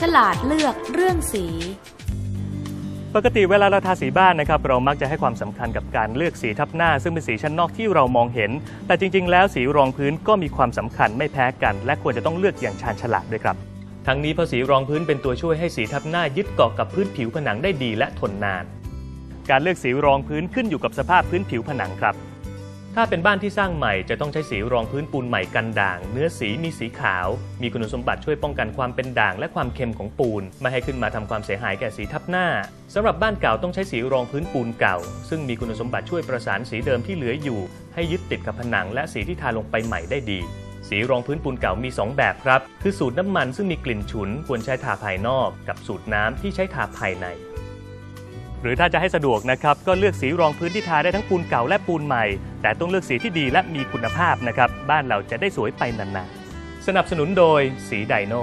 ฉลาดเลือกเรื่องสี ปกติเวลาเราทาสีบ้านนะครับ เรามักจะให้ความสำคัญกับการเลือกสีทับหน้า ซึ่งเป็นสีชั้นนอกที่เรามองเห็น แต่จริง ๆ แล้วสีรองพื้นก็มีความสำคัญไม่แพ้กัน และควรจะต้องเลือกอย่างชาญฉลาดด้วยครับ ทั้งนี้เพราะสีรองพื้นเป็นตัวช่วยให้สีทับหน้ายึดเกาะกับพื้นผิวผนังได้ดีและทนนาน การเลือกสีรองพื้นขึ้นอยู่กับสภาพพื้นผิวผนังครับ ถ้าเป็นบ้านที่สร้างใหม่จะต้องใช้สีรองพื้นปูนใหม่กันด่าง เนื้อสีมีสีขาว มีคุณสมบัติช่วยป้องกันความเป็นด่าง และความเค็มของปูน ไม่ให้ขึ้นมาทำความเสียหายแก่สีทับหน้าสำหรับบ้านเก่าต้องใช้สีรองพื้นปูนเก่า ซึ่งมีคุณสมบัติช่วยประสานสีเดิมที่เหลืออยู่ ให้ยึดติดกับผนังและสีที่ทาลงไปใหม่ได้ดี สีรองพื้นปูนเก่ามี 2 แบบครับ คือสูตรน้ำมันซึ่งมีกลิ่นฉุนควรใช้ทาภายนอก กับสูตรน้ำที่ใช้ทาภายใน รือถ้าจะให้สะดวกนะครับ ก็เลือกสีรองพื้นที่ทาได้ทั้งปูนเก่าและปูนใหม่ แต่ต้องเลือกสีที่ดีและมีคุณภาพนะครับ บ้านเราจะได้สวยไปนานๆ สนับสนุนโดยสีไดโน